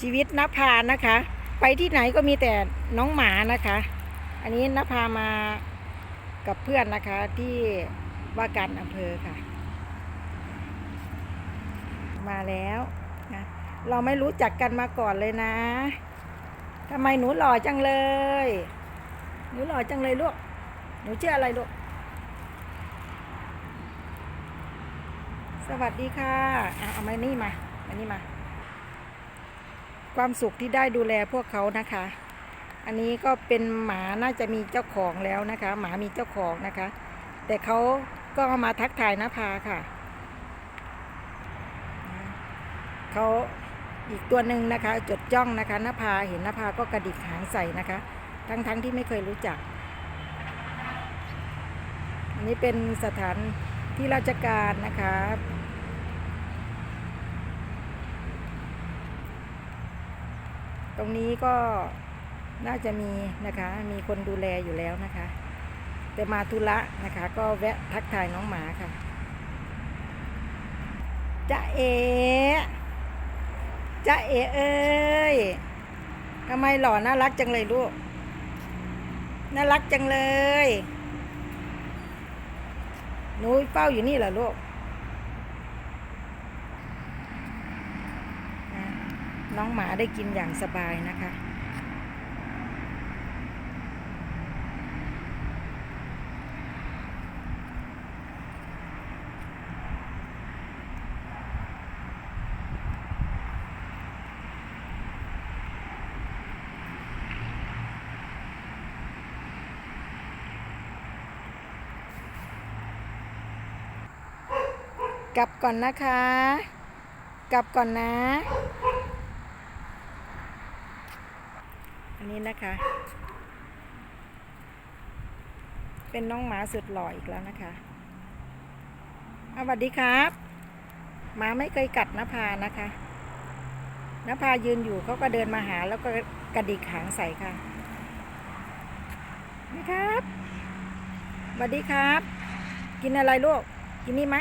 ชีวิตนภานะคะ ไปที่ไหนก็มีแต่น้องหมานะคะ อันนี้นภามากับเพื่อนนะคะที่ว่าการอำเภอค่ะ มาแล้วนะเราไม่รู้จักกันมาก่อนเลยนะทำไมหนูหล่อจังเลย หนูหล่อจังเลยลูก หนูชื่ออะไรลูก สวัสดีค่ะอะเอามานี่มามานี่มา ความสุขที่ได้ดูแลพวกเขานะคะ อันนี้ก็เป็นหมาน่าจะมีเจ้าของแล้วนะคะ หมามีเจ้าของนะคะ แต่เขาก็มาทักทายนภาค่ะเขาอีกตัวหนึ่งนะคะ จดจ้องนะคะนภาเห็นนภาก็กระดิกหางใส่นะคะ ทั้งๆทที่ไม่เคยรู้จัก อันนี้เป็นสถานที่ราชการนะคะ ตรงนี้ก็น่าจะมีนะคะ มีคนดูแลอยู่แล้วนะคะ แต่มาธุระนะคะ ก็แวะทักทายน้องหมาค่ะจะเอจะเอเอ้ยทำไมหล่อน่ารักจังเลยลูก น่ารักจังเลย หนูเฝ้าอยู่นี่เหรอลูกอะ น้องหมาได้กินอย่างสบายนะคะ กลับก่อนนะคะ กลับก่อนนะ อั นนี้นะคะ เป็นน้องหมาสุดหล่ออีกแล้วนะคะอะสวัสดีครับหมาไม่เคยกัดนภานะคะนภายืนอยู่เขาก็เดินมาหาแล้วก็กระดิกหางใส่ค่ะนะครับสวัสดีครับ กินอะไรลูก กินนี่ไหม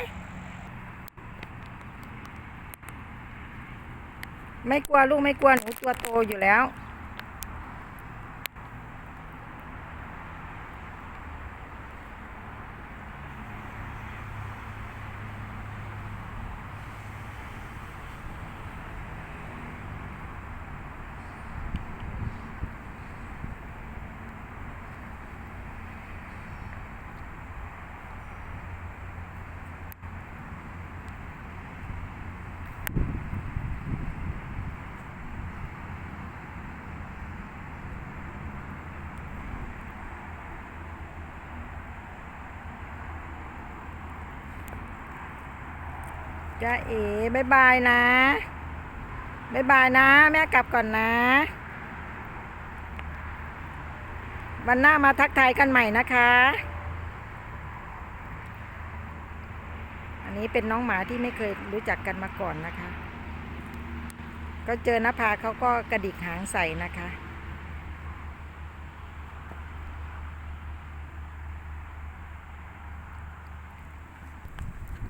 ไม่กลัวลูกไม่กลัวหนูตัวโตอยู่แล้ว จ้าเอ๋บายบายนะบายบายนะ แม่กลับก่อนนะ วันหน้ามาทักทายกันใหม่นะคะ อันนี้เป็นน้องหมาที่ไม่เคยรู้จักกันมาก่อนนะคะ ก็เจอนภาเขาก็กระดิกหางใส่นะคะ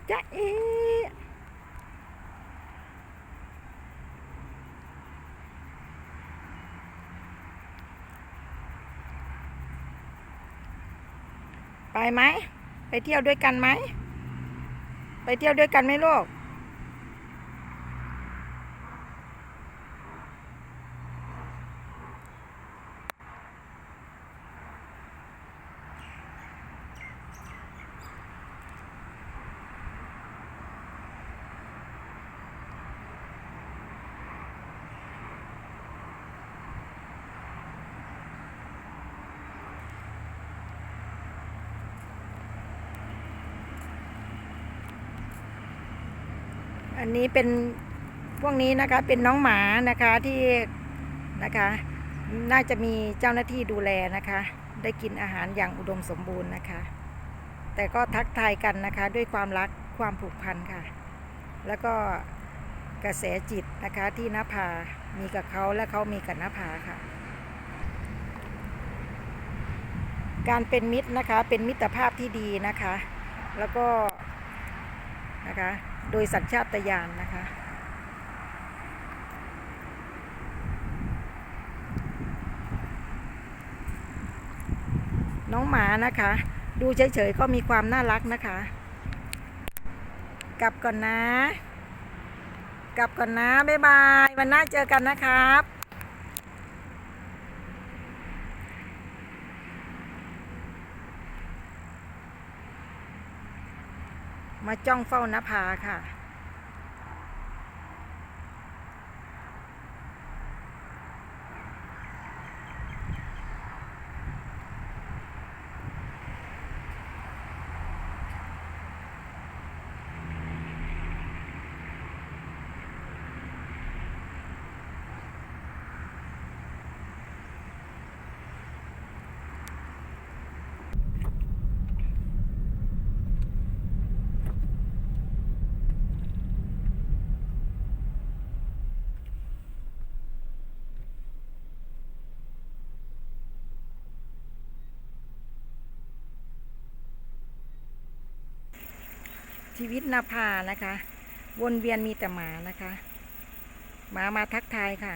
จ้าเอ๋ ไปไหม ไปเที่ยวด้วยกันไหม ไปเที่ยวด้วยกันไหมลูก อันนี้เป็นพวกนี้นะคะเป็นน้องหมานะคะที่นะคะ น่าจะมีเจ้าหน้าที่ดูแลนะคะ ได้กินอาหารอย่างอุดมสมบูรณ์นะคะ แต่ก็ทักทายกันนะคะ ด้วยความรักความผูกพันค่ะ แล้วก็กระแสจิตนะคะที่นภามีกับเขาและเขามีกับนภาค่ะ การเป็นมิตรนะคะเป็นมิตรภาพที่ดีนะคะ แล้วก็นะคะ โดยสัญชาตญาณนนะคะ น้องหมานะคะ ดูเฉยๆก็มีความน่ารักนะคะ กลับก่อนนะ กลับก่อนนะ บ๊ายบาย วันหน้าเจอกันนะครับ มาจ้องเฝ้านภาค่ะ ชีวิตนาภานะคะ วนเวียนมีแต่หมานะคะหมามาทักทายค่ะ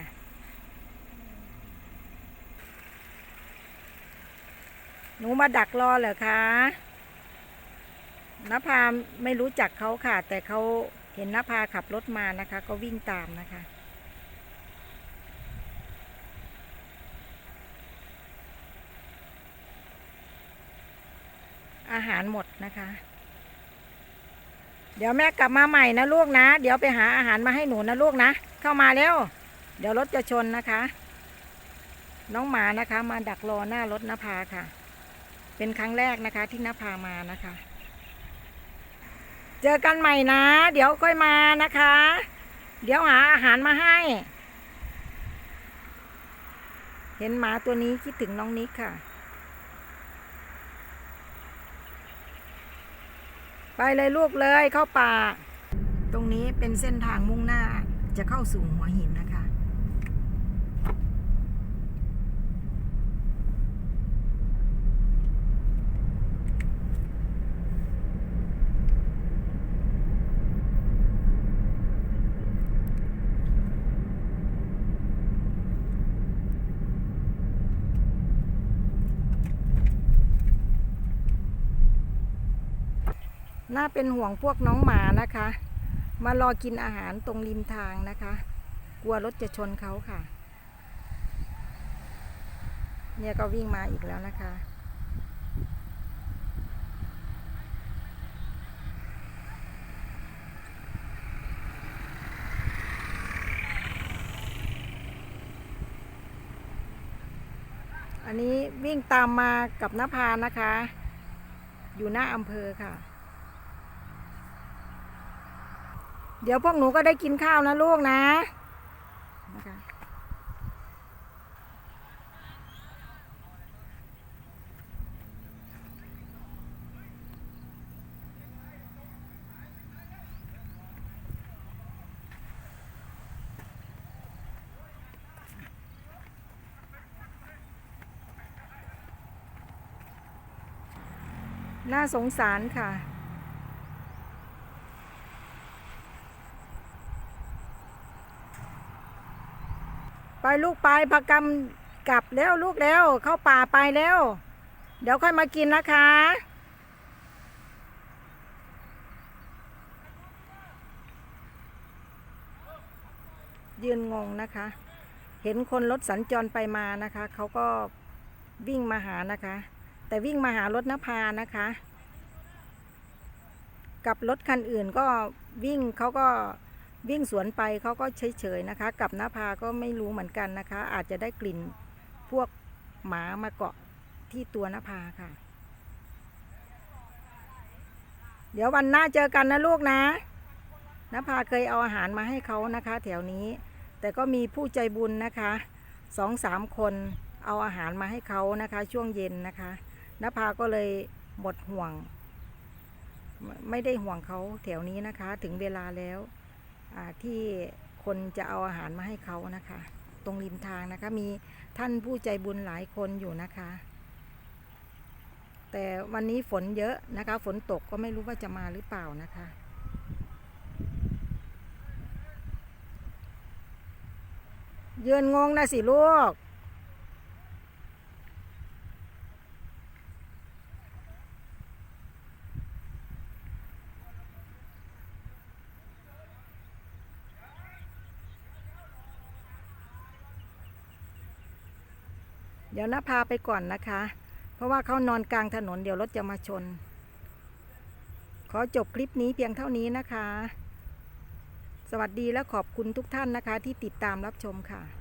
หนูมาดักรอเหรอคะนภาไม่รู้จักเขาค่ะ แต่เขาเห็นนภาขับรถมานะคะ ก็วิ่งตามนะคะอาหารหมดนะคะ เดี๋ยวแม่กลับมาใหม่นะลูกนะ เดี๋ยวไปหาอาหารมาให้หนูนะลูกนะ เข้ามาเร็วเดี๋ยวรถจะชนนะคะ น้องหมานะคะ มาดักรอหน้ารถนภาค่ะ เป็นครั้งแรกนะคะ ที่นภามานะคะ เจอกันใหม่นะ เดี๋ยวค่อยมานะคะ เดี๋ยวหาอาหารมาให้ เห็นหมาตัวนี้คิดถึงน้องนิกค่ะ ไปเลยลูกเลยเข้าป่า ตรงนี้เป็นเส้นทางมุ่งหน้าจะเข้าสู่หัวหินนะคะ น่าเป็นห่วงพวกน้องหมานะคะ มารอกินอาหารตรงริมทางนะคะ กลัวรถจะชนเขาค่ะ เนี่ยก็วิ่งมาอีกแล้วนะคะอันนี้วิ่งตามมากับนภานะคะ อยู่หน้าอำเภอค่ะ เดี๋ยวพวกหนูก็ได้กินข้าวนะลูกนะนะคะน่าสงสารค่ะ ไปลูกไปพากรรมกลับแล้วลูกแล้วเข้าป่าไปแล้ว เดี๋ยวค่อยมากินนะคะ ยืนงงนะคะ เห็นคนรถสัญจรไปมานะคะ เขาก็วิ่งมาหานะคะ แต่วิ่งมาหารถนภานะคะ กับรถคันอื่นก็วิ่งเขาก็ วิ่งสวนไปเขาก็เฉยๆนะคะ กับนภาก็ไม่รู้เหมือนกันนะคะ อาจจะได้กลิ่นพวกหมามาเกาะที่ตัวนภาค่ะ เดี๋ยววันหน้าเจอกันนะลูกนะนภาเคยเอาอาหารมาให้เขานะคะ แถวนี้ แต่ก็มีผู้ใจบุญนะคะสองสามคนเอาอาหารมาให้เขานะคะ ช่วงเย็นนะคะนภาก็เลยหมดห่วง ไม่ได้ห่วงเขาแถวนี้นะคะ ถึงเวลาแล้ว ที่คนจะเอาอาหารมาให้เขานะคะ ตรงริมทางนะคะ มีท่านผู้ใจบุญหลายคนอยู่นะคะ แต่วันนี้ฝนเยอะนะคะ ฝนตกก็ไม่รู้ว่าจะมาหรือเปล่านะคะยืนงงนะสิลูก เดี๋ยวนะพาไปก่อนนะคะ เพราะว่าเขานอนกลางถนนเดี๋ยวรถจะมาชน ขอจบคลิปนี้เพียงเท่านี้นะคะ สวัสดีและขอบคุณทุกท่านนะคะที่ติดตามรับชมค่ะ